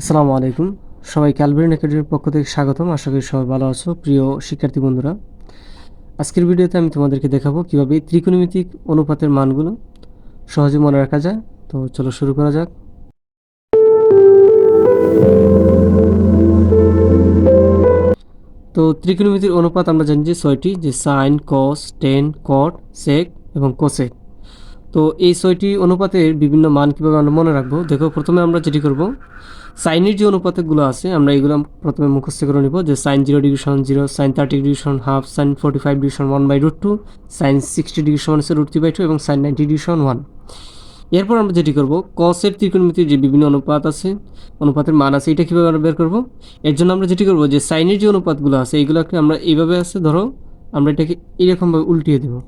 আসসালামু আলাইকুম। সবাই ক্যালবেরিন একাডেমির পক্ষ থেকে স্বাগতম। আশা করি সবাই ভালো আছো। প্রিয় শিক্ষার্থী বন্ধুরা, আজকের ভিডিওতে আমি তোমাদেরকে দেখাবো কীভাবে ত্রিকোণমিতিক অনুপাতের মানগুলো সহজে মনে রাখা যায়। তো চলো শুরু করা যাক। তো ত্রিকোণমিতির অনুপাত আমরা জানি যে ছয়টি, যে সাইন কস টেন কট সেক এবং কোসেক তো এই ছয়টি অনুপাতের বিভিন্ন মান কীভাবে আমরা মনে রাখব? দেখো, প্রথমে আমরা যেটি করব, সাইনের যে অনুপাতগুলো আছে, আমরা এগুলো প্রথমে মুখস্থ করে নিব যে সাইন জিরো ডিগ্রি সমান জিরো, সাইন থার্টি ডিগ্রি সমান half, sine forty five degree সমান one by root two, sine sixty degree সমান হচ্ছে রুট থ্রি বাই টু এবং সাইন নাইনটি ডিগ্রি সমান ওয়ান। এরপর আমরা যেটি করব, কসের ত্রিকোণমিতির যে বিভিন্ন অনুপাত আছে, অনুপাতের মান আছে, এটা কীভাবে আমরা বের করব? এর জন্য আমরা যেটি করব যে সাইনের যে অনুপাতগুলো আছে এইগুলোকে আমরা এইভাবে আছে, ধরো, আমরা এটাকে এরকমভাবে উল্টিয়ে দেবো।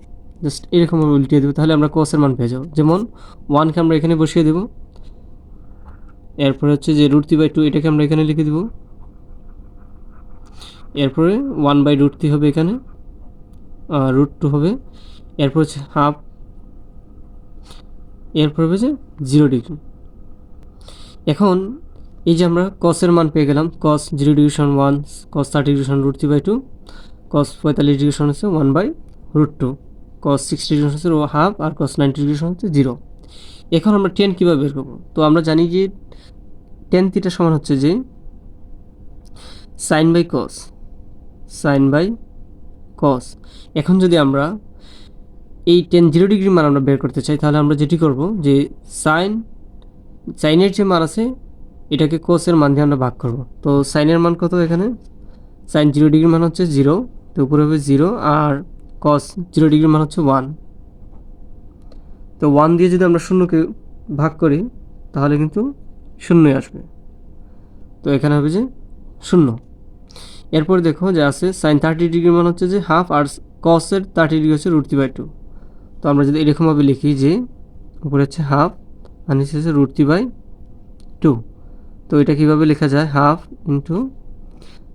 জাস্ট এরকমভাবে উল্টিয়ে দেবো, তাহলে আমরা কসের মান পেয়ে যাব। যেমন ওয়ানকে আমরা এখানে বসিয়ে দেবো। এরপরে হচ্ছে যে রুট থ্রি বাই টু এটাকে আমরা এখানে লিখে দেবো। এরপরে ওয়ান বাই রুট থ্রি হবে এখানে রুট টু হবে। এরপর হচ্ছে হাফ এরপর হবে যে জিরো ডিগ্রি এখন এই যে আমরা কসের মান পেয়ে গেলাম cos zero division one cos thirty division root three by two cos পঁয়তাল্লিশ ডিভিশন হচ্ছে one by root two cos sixty division হচ্ছে হাফ আর কস নাইনটি ডিভিশন হচ্ছে জিরো এখন আমরা টেন কীভাবে বের করব? তো আমরা জানি যে টেন থিটা সমান হচ্ছে যে sine by cos sine by cos এখন যদি আমরা এই টেন জিরো ডিগ্রি মান আমরা বের করতে চাই, তাহলে আমরা যেটি করব যে সাইন সাইনের যে মান আছে, এটাকে কোসের মান দিয়ে আমরা ভাগ করব। তো সাইনের মান কত এখানে? সাইন জিরো ডিগ্রি মান হচ্ছে জিরো তো উপরে হবে জিরো আর কস জিরো ডিগ্রি মান হচ্ছে ওয়ান তো ওয়ান দিয়ে যদি আমরা শূন্যকে ভাগ করি, তাহলে কিন্তু শূন্যই আসবে। তো এখানে হবে যে শূন্য। এরপর দেখো যে আছে সাইন থার্টি ডিগ্রি মান হচ্ছে যে হাফ আর কসের থার্টি ডিগ্রি হচ্ছে রুট থ্রি বাই টু তো আমরা যদি এরকমভাবে লিখি যে উপরে হচ্ছে হাফ আর নিচে হচ্ছে রুট থ্রি বাই টু তো এটা কীভাবে লেখা যায়? হাফ ইন্টু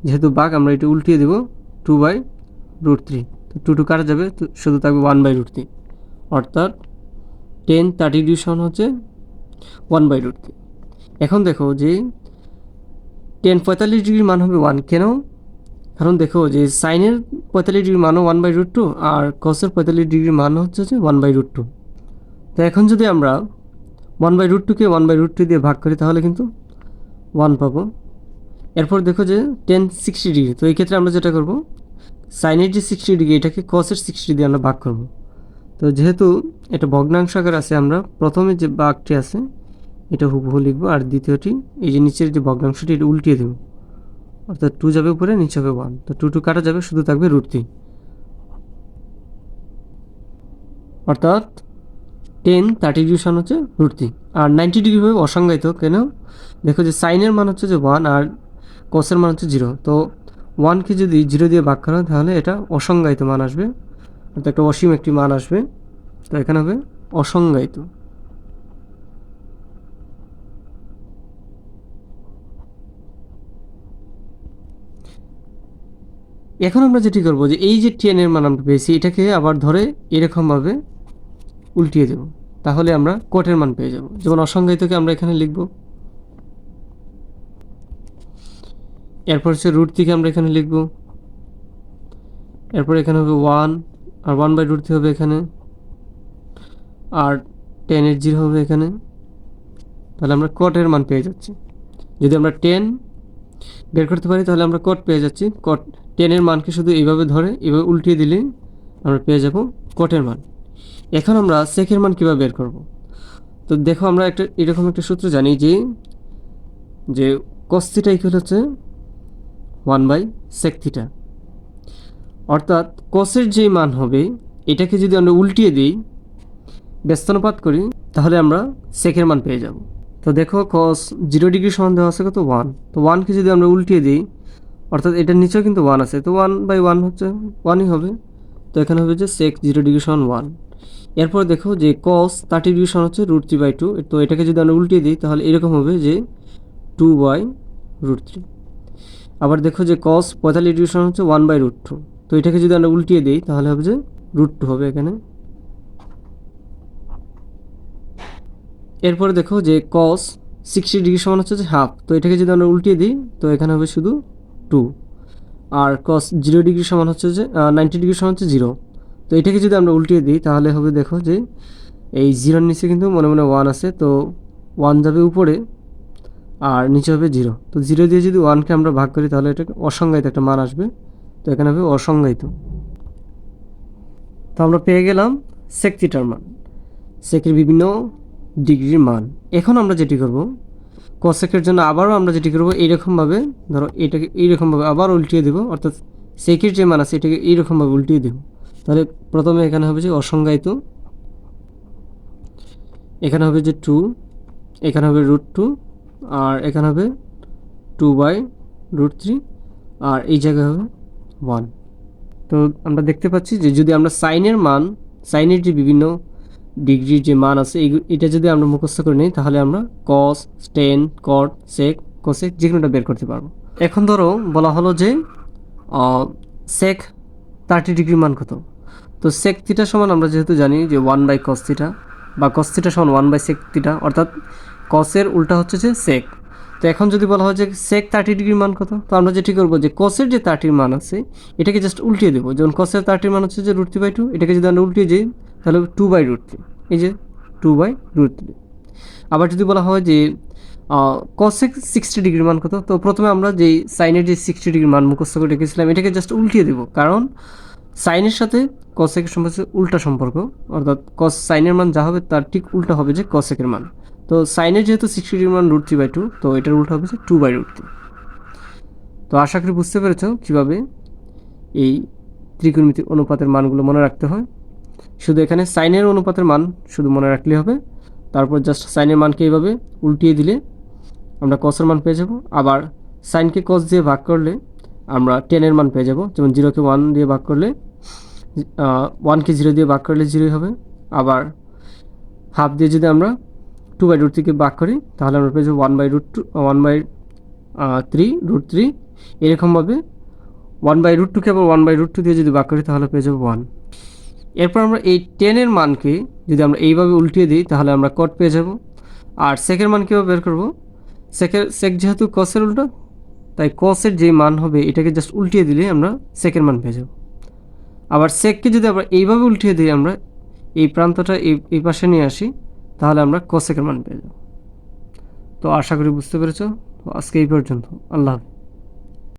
যেহেতু বাঘ আমরা এটা উল্টিয়ে দেবো two by root three two two কাটা যাবে, তো শুধু থাকবে ওয়ান বাই রুট থ্রি অর্থাৎ টেন থার্টি ডিভিশন হচ্ছে ওয়ান বাই রুট থ্রি এখন দেখো যে টেন পঁয়তাল্লিশ ডিগ্রির মান হবে ওয়ান কেন? কারণ দেখো যে সাইনের পঁয়তাল্লিশ ডিগ্রির মানও ওয়ান বাই রুট টু আর কসের পঁয়তাল্লিশ ডিগ্রির মান হচ্ছে যে ওয়ান বাই রুট টু তো এখন যদি আমরা ওয়ান বাই রুট টুকে ওয়ান বাই রুট টু দিয়ে ভাগ করি, তাহলে কিন্তু ওয়ান পাবো। এরপর দেখো যে টেন সিক্সটি ডিগ্রি তো এই ক্ষেত্রে আমরা যেটা করব সাইনের যে সিক্সটি ডিগ্রি এটাকে কসের সিক্সটি দিয়ে আমরা ভাগ করব। তো যেহেতু এটা ভগ্নাংশ আকার আছে, আমরা প্রথমে যে বাঘটি আছে, এটা হুবহু লিখব, আর দ্বিতীয়টি, এই যে নিচের যে ভগ্নাংশটি, এটা উল্টিয়ে দেবো। অর্থাৎ টু যাবে উপরে, নিচে হবে ওয়ান তো টু টু কাটা যাবে, শুধু থাকবে রুট থ্রি অর্থাৎ টেন থার্টি ডিগ্রি সমান হচ্ছে রুট থ্রি আর নাইনটি ডিগ্রি হবে অসংজ্ঞায়িত, কেন? দেখো যে সাইনের মান হচ্ছে যে ওয়ান আর কসের মান হচ্ছে জিরো তো ওয়ানকে যদি জিরো দিয়ে ভাগ করা হয় তাহলে এটা অসংজ্ঞায়িত মান আসবে। অর্থাৎ একটা অসীম একটি মান আসবে। তো এখানে হবে অসংজ্ঞায়িত। এখন আমরা যেটি করব যে এই যে টেনের মান আমরা পেয়েছি, এটাকে আবার ধরে এরকমভাবে উল্টিয়ে দেব। তাহলে আমরা কোটের মান পেয়ে যাব। যেমন অসংজ্ঞায়িতকে আমরা এখানে লিখব। এরপর হচ্ছে রুট থেকে আমরা এখানে লিখব। এরপর এখানে হবে ওয়ান আর ওয়ান বাই রুট থ্রি হবে এখানে। আর টেনের জিরো হবে এখানে। তাহলে আমরা কটের মান পেয়ে যাচ্ছি। যদি আমরা টেন বের করতে পারি, তাহলে আমরা কট পেয়ে যাচ্ছি। কট টেনের মানকে শুধু এইভাবে ধরে এভাবে উল্টিয়ে দিলে আমরা পেয়ে যাব কটের মান। এখন আমরা সেকের মান কীভাবে বের করব? তো দেখো আমরা একটা, এরকম একটা সূত্র জানি যে যে কস্তিটা ইকুয়াল হচ্ছে ওয়ান বাই সেক থিটা অর্থাৎ কসের যে মান হবে, এটাকে যদি আমরা উল্টিয়ে দিই, ব্যস্তানুপাত করি, তাহলে আমরা সেকের মান পেয়ে যাব। তো দেখো কস জিরো ডিগ্রি সমান দেওয়া আছে কত? ওয়ান তো ওয়ানকে যদি আমরা উল্টিয়ে দিই, অর্থাৎ এটার নিচেও কিন্তু ওয়ান আছে। তো ওয়ান বাই ওয়ান হচ্ছে ওয়ানই হবে। তো এখানে হবে যে সেক জিরো ডিগ্রি সমান ওয়ান এরপর দেখো যে কস থার্টি ডিগ্রি সমান হচ্ছে রুট থ্রি বাই টু তো এটাকে যদি আমরা উল্টিয়ে দিই, তাহলে এরকম হবে যে টু বাই রুট থ্রি আবার দেখো যে কস পঁয়তাল্লিশ ডিগ্রি সমান হচ্ছে ওয়ান বাই রুট টু তো এটাকে যদি আমরা উল্টিয়ে দিই, তাহলে হবে যে রুট টু হবে এখানে। এরপরে দেখো যে কস সিক্সটি ডিগ্রি সমান হচ্ছে যে হাফ তো এটাকে যদি আমরা উল্টিয়ে দিই, তো এখানে হবে শুধু টু আর কস জিরো ডিগ্রি সমান হচ্ছে যে নাইনটি ডিগ্রি সমান হচ্ছে জিরো তো এটাকে যদি আমরা উল্টিয়ে দিই, তাহলে হবে দেখো যে এই জিরোর নিচে কিন্তু মনে মনে ওয়ান আছে। তো ওয়ান যাবে উপরে আর নিচে হবে জিরো তো জিরো দিয়ে যদি ওয়ানকে আমরা ভাগ করি, তাহলে এটা অসংজ্ঞায়িত একটা মান আসবে। তো এখানে হবে অসংজ্ঞায়িত। তো আমরা পেয়ে গেলাম সেক থিটার মান। সেকের বিভিন্ন ডিগ্রির মান। এখন আমরা যেটি করব, কসেকের জন্য আবারও আমরা যেটি করব এইরকমভাবে, ধরো এটাকে এইরকমভাবে আবার উল্টিয়ে দেবো, অর্থাৎ সেকের যে মান আছে, এটাকে এইরকমভাবে উল্টিয়ে দেবো। তাহলে প্রথমে এখানে হবে যে অসংজ্ঞায়িত, এখানে হবে যে টু এখানে হবে রুট টু আর এখানে হবে টু বাই রুট থ্রি আর এই জায়গায় হবে ওয়ান তো আমরা দেখতে পাচ্ছি যে যদি আমরা সাইনের মান সাইনের যে বিভিন্ন ডিগ্রির যে মান আছে এটা যদি আমরা মুখস্থ করে নিই, তাহলে আমরা কস টেন কট সেক কোসেক যে কোনোটা বের করতে পারব। এখন ধরো বলা হলো যে সেক থার্টি ডিগ্রি মান কত? তো সেক থিটা সমান আমরা যেহেতু জানি যে ওয়ান বাই কস থিটা বা কস থিটা সমান ওয়ান বাই সেক থিটা অর্থাৎ কসের উল্টা হচ্ছে যে সেক তো এখন যদি বলা হয় যে সেক থার্টি ডিগ্রির মান কত? তো আমরা যেটি করব যে কসের যে থার্টির মান আছে, এটাকে জাস্ট উল্টিয়ে দেবো। যেমন কসের থার্টির মান হচ্ছে যে রুট থ্রি বাই টু এটাকে যদি আমরা উল্টিয়ে যাই তাহলে টু বাই রুট থ্রি এই যে টু বাই রুট থ্রি আবার যদি বলা হয় যে কসেক সিক্সটি ডিগ্রির মান কত? তো প্রথমে আমরা যে সাইনের যে সিক্সটি ডিগ্রির মান মুখস্থ করে রেখেছিলাম, এটাকে জাস্ট উল্টিয়ে দেবো। কারণ সাইনের সাথে কসেকের সম্পর্কে উল্টা সম্পর্ক, অর্থাৎ কস সাইনের মান যা হবে, তার ঠিক উল্টা হবে যে কসেকের মান। তো সাইনের যেহেতু সিক্সটি ডিগ্রি মান রুট থ্রি বাই টু তো এটার উল্টা হবে টু বাই রুট থ্রি তো আশা করি বুঝতে পেরেছ কীভাবে এই ত্রিকোণমিতিক অনুপাতের মানগুলো মনে রাখতে হয়। শুধু এখানে সাইনের অনুপাতের মান শুধু মনে রাখলেই হবে। তারপর জাস্ট সাইনের মানকে এইভাবে উল্টিয়ে দিলে আমরা কসের মান পেয়ে যাব। আবার সাইনকে কস দিয়ে ভাগ করলে আমরা টেনের মান পেয়ে যাব। যেমন জিরোকে ওয়ান দিয়ে ভাগ করলে ওয়ানকে জিরো দিয়ে ভাগ করলে জিরোই হবে। আবার হাফ দিয়ে যদি আমরা টু বাই রুট থ্রিকে ভাগ করি, তাহলে আমরা পেয়ে যাব one by root two one by three root three এরকমভাবে ওয়ান বাই রুট টুকে আবার ওয়ান বাই রুট টু দিয়ে যদি ভাগ করি, তাহলে পেয়ে যাব ওয়ান এরপর আমরা এই টেনের মানকে যদি আমরা এইভাবে উল্টিয়ে দিই, তাহলে আমরা কট পেয়ে যাব। আর সেকের মান কীভাবে বের করব। সেকের সেক যেহেতু কসের উল্টো, তাই কসের যে মান হবে, এটাকে জাস্ট উল্টিয়ে দিলে আমরা সেকের মান পেয়ে যাব। আবার সেককে যদি আমরা এইভাবে উল্টিয়ে দিই আমরা, এই প্রান্তটা এই এই পাশে নিয়ে আসি তাহলে আমরা কোসেকের মান পেয়ে যাব। তো আশা করি বুঝতে পেরেছ। তো আজকে এই পর্যন্ত। আল্লাহ হাফিজ।